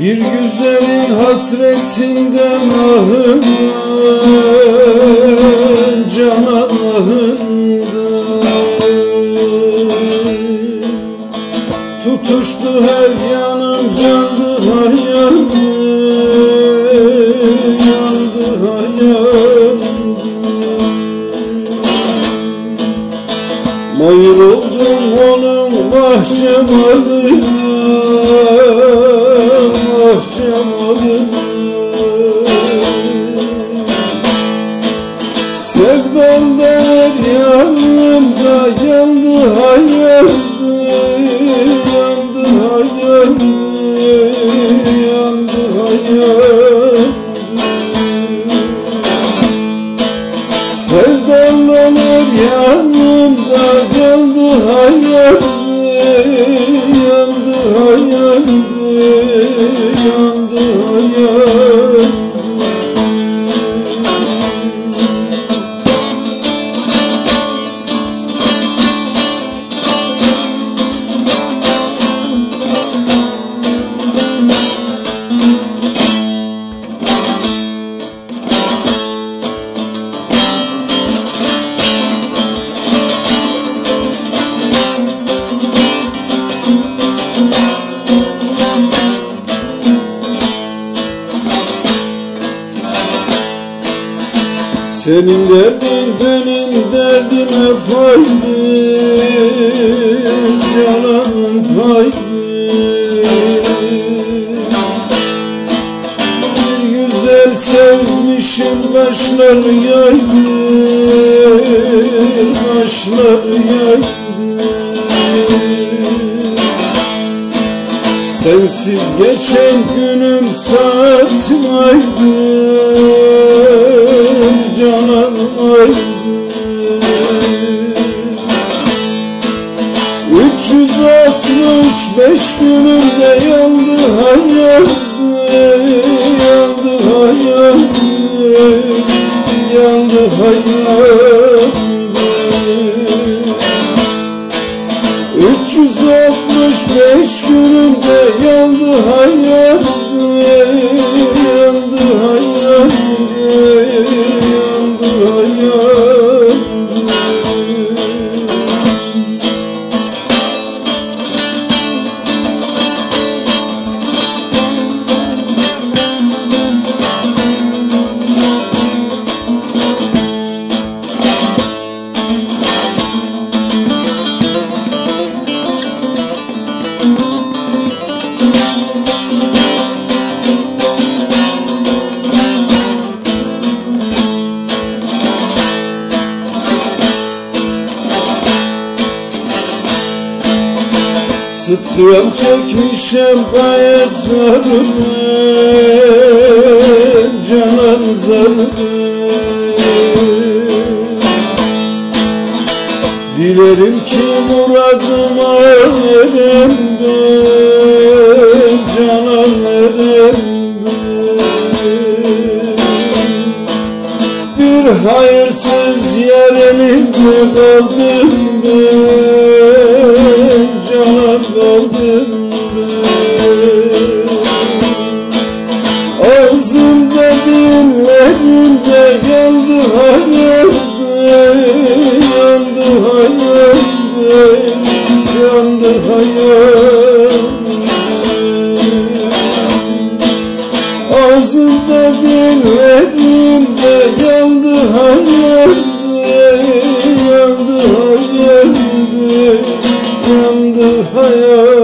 Bir güzelin hasretinden ahım Canan Tutuştu her yanım yandı hayalım Yandı hayalım Mayır oldum onun bahçemalına Bahçemalına Senin derdin benim derdime paydı. Cananım paydı. Bir güzel sevmişim kaşlar yaydı. Kaşlar yaydı. Sensiz geçen günüm saatim aydı Canan aydı 365 günümde yandı hayaldı Yandı hayaldı Yandı hayaldı 365 günümde yandı hayat Sıtkıram çekmişem gayet zarını Canan zarını Dilerim ki muradıma erem ben. Canan erem ben? Bir hayırsız yer elimde kaldım ben kaldım ben Ağzımda dillerimde yandı hayalimde Yandı hayalimde Yandı hayalimde Ağzımda dillerimde yandı hayalimde hayal